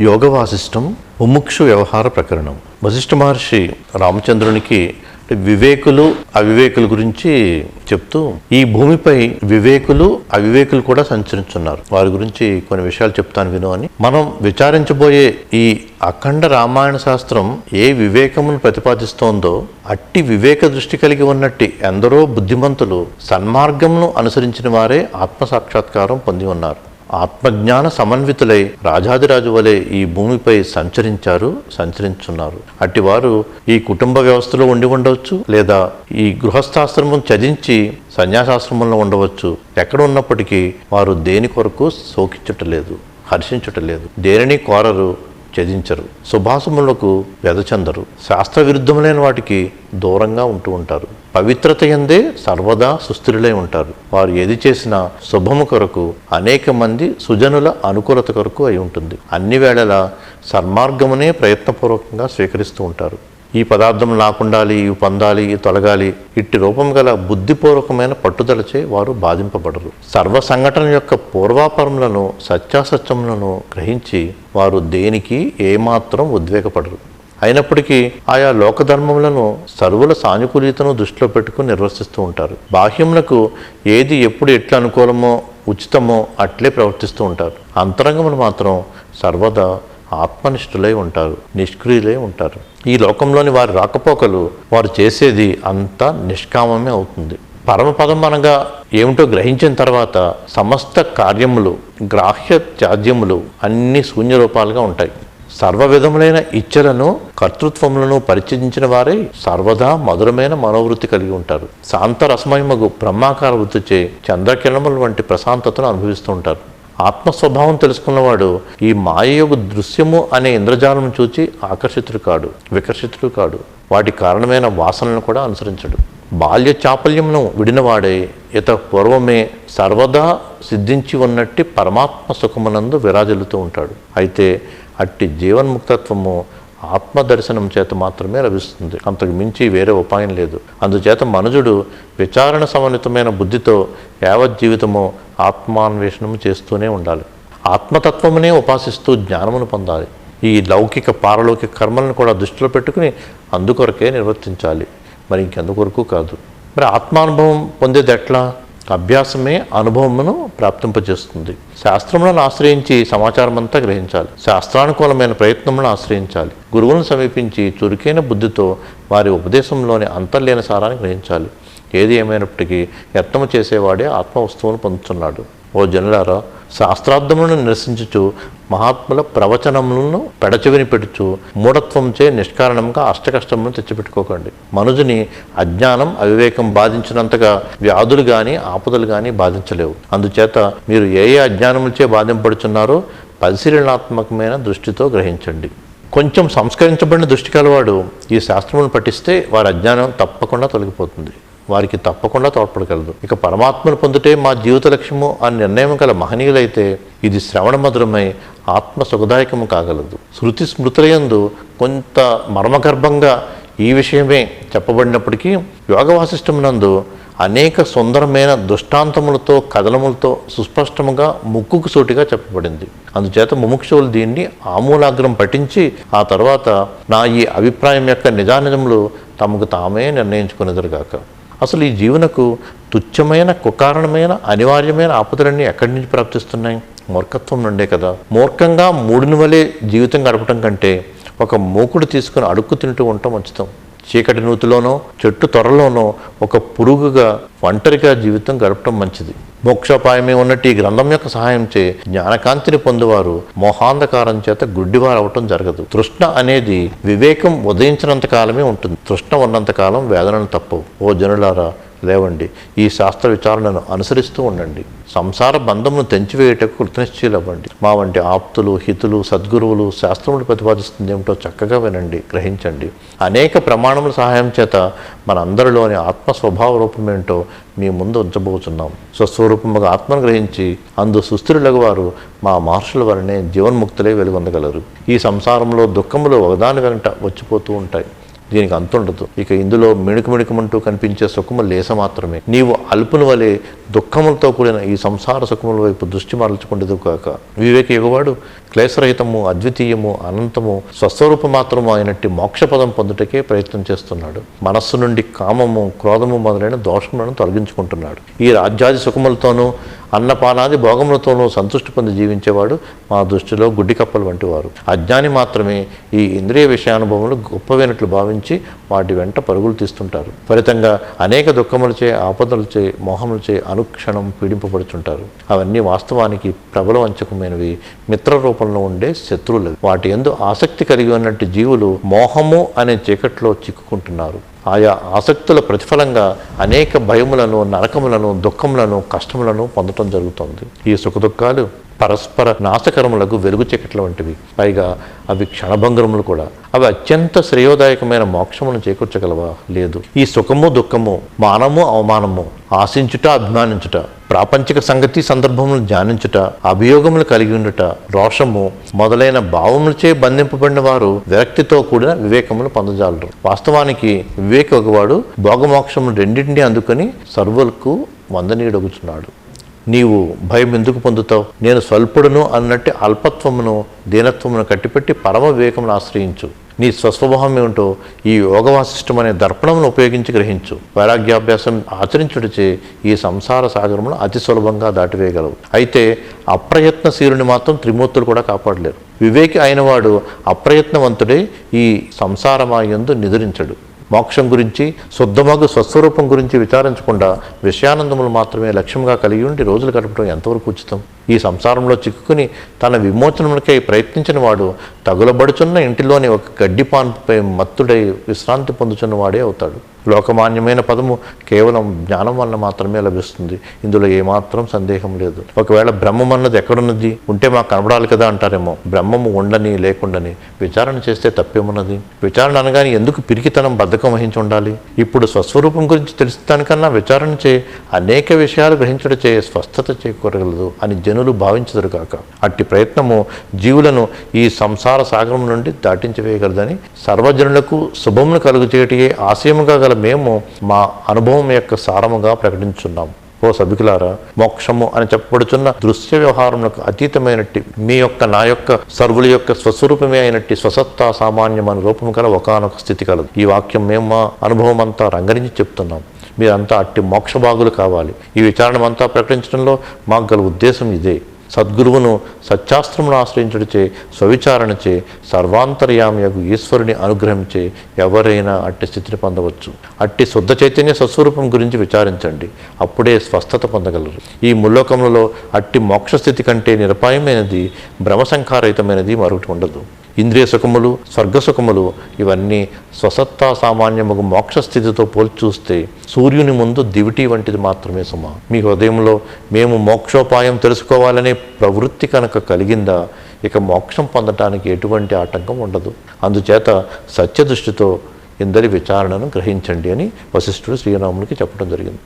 యోగ వాసిష్టం ముముక్షు వ్యవహార ప్రకరణం. వశిష్ఠ మహర్షి రామచంద్రునికి వివేకులు అవివేకుల గురించి చెప్తూ ఈ భూమిపై వివేకులు అవివేకులు కూడా సంచరించున్నారు. వారి గురించి కొన్ని విషయాలు చెప్తాను విను అని. మనం విచారించబోయే ఈ అఖండ రామాయణ శాస్త్రం ఏ వివేకమును ప్రతిపాదిస్తోందో అట్టి వివేక దృష్టి కలిగి ఉన్నట్టి ఎందరో బుద్ధిమంతులు సన్మార్గమును అనుసరించిన వారే ఆత్మ సాక్షాత్కారం పొంది ఉన్నారు. ఆత్మజ్ఞాన సమన్వితులై రాజాదిరాజు వలె ఈ భూమిపై సంచరించారు సంచరించున్నారు. అట్టివారు ఈ కుటుంబ వ్యవస్థలో ఉండి ఉండవచ్చు లేదా ఈ గృహస్థాశ్రమం చదించి సన్యాసాశ్రమంలో ఉండవచ్చు. ఎక్కడ ఉన్నప్పటికీ వారు దేని కొరకు శోకించటలేదు హర్షించటలేదు. దేనిని కోరరు త్యజించరు. శుభాశములకు వెదచందరు శాస్త్ర విరుద్ధములైన వాటికి దూరంగా ఉంటూ ఉంటారు. పవిత్రత ఎందే సర్వదా సుస్థిరులై ఉంటారు. వారు ఏది చేసినా శుభము కొరకు అనేక మంది సుజనుల అనుకూలత కొరకు అయి ఉంటుంది. అన్ని వేళలా సన్మార్గమునే ప్రయత్నపూర్వకంగా స్వీకరిస్తూ ఉంటారు. ఈ పదార్థం నాకుండాలి ఇవి పొందాలి ఇవి తొలగాలి ఇట్టి రూపం గల బుద్ధిపూర్వకమైన పట్టుదలచే వారు బాధింపబడరు. సర్వ సంఘటన యొక్క పూర్వాపరములను సత్యాసత్యములను గ్రహించి వారు దేనికి ఏమాత్రం ఉద్వేగపడరు. అయినప్పటికీ ఆయా లోకధర్మములను సర్వుల సానుకూలితను దృష్టిలో పెట్టుకుని నిర్వర్తిస్తూ ఉంటారు. బాహ్యములకు ఏది ఎప్పుడు ఎట్లా అనుకూలమో ఉచితమో అట్లే ప్రవర్తిస్తూ ఉంటారు. అంతరంగములు మాత్రం సర్వదా ఆత్మనిష్ఠులై ఉంటారు నిష్క్రియులై ఉంటారు. ఈ లోకంలోని వారి రాకపోకలు వారు చేసేది అంతా నిష్కామమే అవుతుంది. పరమపదం అనగా ఏమిటో గ్రహించిన తర్వాత సమస్త కార్యములు గ్రాహ్య త్యాజ్యములు అన్ని శూన్య రూపాలుగా ఉంటాయి. సర్వ విధములైన ఇచ్చలను కర్తృత్వములను పరిచయించిన వారే సర్వదా మధురమైన మనోవృత్తి కలిగి ఉంటారు. శాంత రసమయమగు బ్రహ్మాకార వృత్తిచే చంద్రకిరణముల వంటి ప్రశాంతతను అనుభవిస్తూ ఉంటారు. ఆత్మస్వభావం తెలుసుకున్నవాడు ఈ మాయయోగ దృశ్యము అనే ఇంద్రజాలం చూచి ఆకర్షితుడు కాడు వికర్షితుడు కాడు. వాటి కారణమైన వాసనలను కూడా అనుసరించడు. బాల్య చాపల్యమును విడినవాడే ఇత పూర్వమే సర్వదా సిద్ధించి ఉన్నట్టి పరమాత్మ సుఖమునందు విరాజిల్లుతూ ఉంటాడు. అయితే అట్టి జీవన్ముక్తత్వము ఆత్మదర్శనం చేత మాత్రమే లభిస్తుంది. అంతకు మించి వేరే ఉపాయం లేదు. అందుచేత మనుజుడు విచారణ సమన్వితమైన బుద్ధితో యావత్ జీవితము ఆత్మాన్వేషణము చేస్తూనే ఉండాలి. ఆత్మతత్వమునే ఉపాసిస్తూ జ్ఞానమును పొందాలి. ఈ లౌకిక పారలౌకిక కర్మలను కూడా దృష్టిలో పెట్టుకుని అందుకొరకే నిర్వర్తించాలి. మరి ఇంకెందుకొరకు కాదు. మరి ఆత్మానుభవం పొందేది ఎట్లా అభ్యాసమే అనుభవమును ప్రాప్తింపజేస్తుంది. శాస్త్రములను ఆశ్రయించి సమాచారం అంతా గ్రహించాలి. శాస్త్రానుకూలమైన ప్రయత్నములను ఆశ్రయించాలి. గురువులను సమీపించి చురుకైన బుద్ధితో వారి ఉపదేశంలోని అంతర్లేని సారాన్ని గ్రహించాలి. ఏది ఏమైనప్పటికీ యత్నము చేసేవాడే ఆత్మ వస్తువును పొందుతున్నాడు. ఓ జనులారా శాస్త్రార్థములను నిరసించుచు మహాత్ముల ప్రవచనములను పెడచెవిని పెడుచు మూఢత్వంచే నిష్కారణంగా అష్టకష్టములను తెచ్చిపెట్టుకోకండి. మనుజుని అజ్ఞానం అవివేకం బాధించినంతగా వ్యాధులు కానీ ఆపదలు కానీ బాధించలేవు. అందుచేత మీరు ఏ ఏ అజ్ఞానములచే బాధింపడుచున్నారో పరిశీలనాత్మకమైన దృష్టితో గ్రహించండి. కొంచెం సంస్కరించబడిన దృష్టి కలవాడు ఈ శాస్త్రములను పఠిస్తే వారి అజ్ఞానం తప్పకుండా తొలగిపోతుంది. వారికి తప్పకుండా తోడ్పడగలదు. ఇక పరమాత్మను పొందుటే మా జీవిత లక్ష్యము అని నిర్ణయం గల మహనీయులైతే ఇది శ్రవణ మధురమై ఆత్మ సుఖదాయకము కాగలదు. శృతి స్మృతులయందు కొంత మర్మగర్భంగా ఈ విషయమే చెప్పబడినప్పటికీ యోగ వాసిష్టమునందు అనేక సుందరమైన దృష్టాంతములతో కథనములతో సుస్పష్టముగా ముక్కుకు సూటిగా చెప్పబడింది. అందుచేత ముముక్షువులు దీన్ని ఆమూలాగ్రం పఠించి ఆ తర్వాత నా ఈ అభిప్రాయం యొక్క నిజానిజములు తమకు తామే నిర్ణయించుకునేదరుగాక. అసలు ఈ జీవనకు తుచ్చమైన కుకారణమైన అనివార్యమైన ఆపదలన్నీ ఎక్కడి నుంచి ప్రాప్తిస్తున్నాయి? మూర్ఖత్వం నుండే కదా. మూర్ఖంగా మూడిని వలె జీవితం గడపడం కంటే ఒక మూకుడు తీసుకుని అడుక్కు తింటూ ఉండటం ఉచితం. చీకటి నూతిలోనో చెట్టు త్వరలోనో ఒక పురుగుగా ఒంటరిగా జీవితం గడపడం మంచిది. మోక్షోపాయమే ఉన్నట్టు ఈ గ్రంథం యొక్క సహాయం చే జ్ఞానకాంతిని పొందువారు మోహాంధకారం చేత గుడ్డివారు అవటం జరగదు. తృష్ణ అనేది వివేకం ఉదయించినంత కాలమే ఉంటుంది. తృష్ణ ఉన్నంత కాలం వేదనలు తప్పవు. ఓ జనులారా లేవండి. ఈ శాస్త్ర విచారణను అనుసరిస్తూ ఉండండి. సంసార బంధమును తెంచివేయటకు కృతనిశ్చయులు అవ్వండి మా వంటి ఆప్తులు హితులు సద్గురువులు శాస్త్రములు ప్రతిపాదిస్తుంది ఏమిటో చక్కగా వినండి గ్రహించండి. అనేక ప్రమాణముల సహాయం చేత మనందరిలోని ఆత్మ స్వభావ రూపం ఏంటో మీ ముందు ఉంచబోతున్నాం స్వస్వరూపముగా ఆత్మను గ్రహించి అందు సుస్థిరులకు వారు మా మహర్షుల వలనే జీవన్ముక్తులే వెలుగొందగలరు. ఈ సంసారంలో దుఃఖములు ఒకదాని వెంట వచ్చిపోతూ ఉంటాయి. దీనికి అంతుండదు ఇక ఇందులో మిణుకు మిణుకమంటూ కనిపించే సుఖము లేస మాత్రమే. నీవు అల్పుల వలె దుఃఖములతో కూడిన ఈ సంసార సుఖముల వైపు దృష్టి మరల్చుకుండదు కాక వివేక యుగవాడు క్లేశరహితము అద్వితీయము అనంతము స్వస్వరూప మాత్రము అయినట్టు మోక్షపదం పొందుటకే ప్రయత్నం చేస్తున్నాడు. మనస్సు నుండి కామము క్రోధము మొదలైన దోషములను తొలగించుకుంటున్నాడు. ఈ రాజ్యాది సుఖములతోనూ అన్నపానాది భోగములతోనూ సంతృష్టి పొంది జీవించేవాడు మా దృష్టిలో గుడ్డి కప్పలు వంటి వారు అజ్ఞాని మాత్రమే ఈ ఇంద్రియ విషయానుభవములు గొప్పవైనట్లు భావించి వాటి వెంట పరుగులు తీస్తుంటారు. ఫలితంగా అనేక దుఃఖములచే ఆపదలచే మోహములచే అనుక్షణం పీడింపబడుతుంటారు. అవన్నీ వాస్తవానికి ప్రబలవంచకమైనవి మిత్ర రూపంలో ఉండే శత్రువులు వాటి ఎందు ఆసక్తి కలిగి ఉన్నట్టు జీవులు మోహము అనే చీకట్లో చిక్కుకుంటున్నారు. ఆయా ఆసక్తుల ప్రతిఫలంగా అనేక భయములను నరకములను దుఃఖములను కష్టములను పొందటం జరుగుతుంది. ఈ సుఖదుఖాలు పరస్పర నాశకరములకు వెలుగు చీకట్ల వంటివి. పైగా అవి క్షణభంగరములు కూడా. అవి అత్యంత శ్రేయోదాయకమైన మోక్షమును చేకూర్చగలవా? లేదు. ఈ సుఖము దుఃఖము మానము అవమానము ఆశించుట అభిమానించుట ప్రాపంచిక సంగతి సందర్భములు ధ్యానించుట అభియోగములు కలిగి ఉండుట రోషము మొదలైన భావములచే బంధింపబడిన వారు విరక్తితో కూడిన వివేకములు పొందజాలరు. వాస్తవానికి వివేక ఒకవాడు భోగమోక్షములు రెండింటినీ అందుకొని సర్వులకు వందనీయుడగుచున్నాడు. నీవు భయం ఎందుకు పొందుతావు? నేను స్వల్పుడును అన్నట్టు అల్పత్వమును దీనత్వమును కట్టిపెట్టి పరమ వివేకమును ఆశ్రయించు. నీ స్వస్వభావం ఏమిటో ఈ యోగవాసిష్టం అనే దర్పణమును ఉపయోగించి గ్రహించు. వైరాగ్యాభ్యాసం ఆచరించుటచే ఈ సంసార సాగరమును అతి సులభంగా దాటివేయగలవు. అయితే అప్రయత్నశీలుని మాత్రం త్రిమూర్తులు కూడా కాపాడలేరు. వివేకి అయినవాడు అప్రయత్నవంతుడే ఈ సంసారమాయందు నిదురించడు. మోక్షం గురించి శుద్ధమగు స్వస్వరూపం గురించి విచారించకుండా విషయానందములు మాత్రమే లక్ష్యంగా కలిగి ఉండి రోజులు గడపడం ఎంతవరకు ఉచితం? ఈ సంసారంలో చిక్కుకుని తన విమోచనమునకై ప్రయత్నించిన వాడు తగులబడుచున్న ఇంటిలోని ఒక గడ్డిపాన్పై మత్తుడై విశ్రాంతి పొందుచున్న వాడే అవుతాడు. లోకమాన్యమైన పదము కేవలం జ్ఞానం వల్ల మాత్రమే లభిస్తుంది. ఇందులో ఏమాత్రం సందేహం లేదు. ఒకవేళ బ్రహ్మం అన్నది ఎక్కడున్నది? ఉంటే మాకు కనబడాలి కదా అంటారేమో. బ్రహ్మము ఉండని లేకుండని విచారణ చేస్తే తప్పేమున్నది? విచారణ అనగానే ఎందుకు పిరికితనం బద్ధకం వహించి ఉండాలి? ఇప్పుడు స్వస్వరూపం గురించి తెలిసిదానికన్నా విచారణ చే అనేక విషయాలు గ్రహించడం చే స్వస్థత చేకూరగలదు అని జనులు భావించదురు కాక అట్టి ప్రయత్నము జీవులను ఈ సంసార సాగరం నుండి దాటించవేయగలదని సర్వజనులకు శుభమును కలుగు చేయటే ఆశయముగా గల మేము మా అనుభవం యొక్క సారముగా ప్రకటించున్నాం. ఓ సభికులారా మోక్షము అని చెప్పబడుచున్న దృశ్య వ్యవహారములకు అతీతమైనట్టి మీ యొక్క నా యొక్క సర్వుల యొక్క స్వస్వరూపమే అయినట్టి స్వసత్తా సామాన్యమైన రూపం గల ఒకనొక స్థితి కలదు. ఈ వాక్యం మేము మా అనుభవం అంతా రంగరించి చెప్తున్నాం. మీరంతా అట్టి మోక్షభాగులు కావాలి. ఈ విచారణ అంతా ప్రకటించడంలో మాకు గల ఉద్దేశం ఇదే. సద్గురువును సత్యాస్త్రమును ఆశ్రయించుడిచే స్వవిచారణచే సర్వాంతర్యామయకు ఈశ్వరుని అనుగ్రహించే ఎవరైనా అట్టి స్థితిని పొందవచ్చు. అట్టి శుద్ధ చైతన్య సస్వరూపం గురించి విచారించండి. అప్పుడే స్వస్థత పొందగలరు. ఈ ముల్లోకములలో అట్టి మోక్ష స్థితి కంటే నిరపాయమైనది భ్రమసంకారహితమైనది మరొకటి ఉండదు. ఇంద్రియ సుఖములు స్వర్గ సుఖములు ఇవన్నీ స్వసత్తా సామాన్యముకు మోక్ష స్థితితో పోల్చి చూస్తే సూర్యుని ముందు దివిటి వంటిది మాత్రమే సుమ. మీ హృదయంలో మేము మోక్షోపాయం తెలుసుకోవాలనే ప్రవృత్తి కనుక కలిగిందా ఇక మోక్షం పొందటానికి ఎటువంటి ఆటంకం ఉండదు. అందుచేత సత్యదృష్టితో ఇందరి విచారణను గ్రహించండి అని వశిష్ఠుడు శ్రీరామునికి చెప్పడం జరిగింది.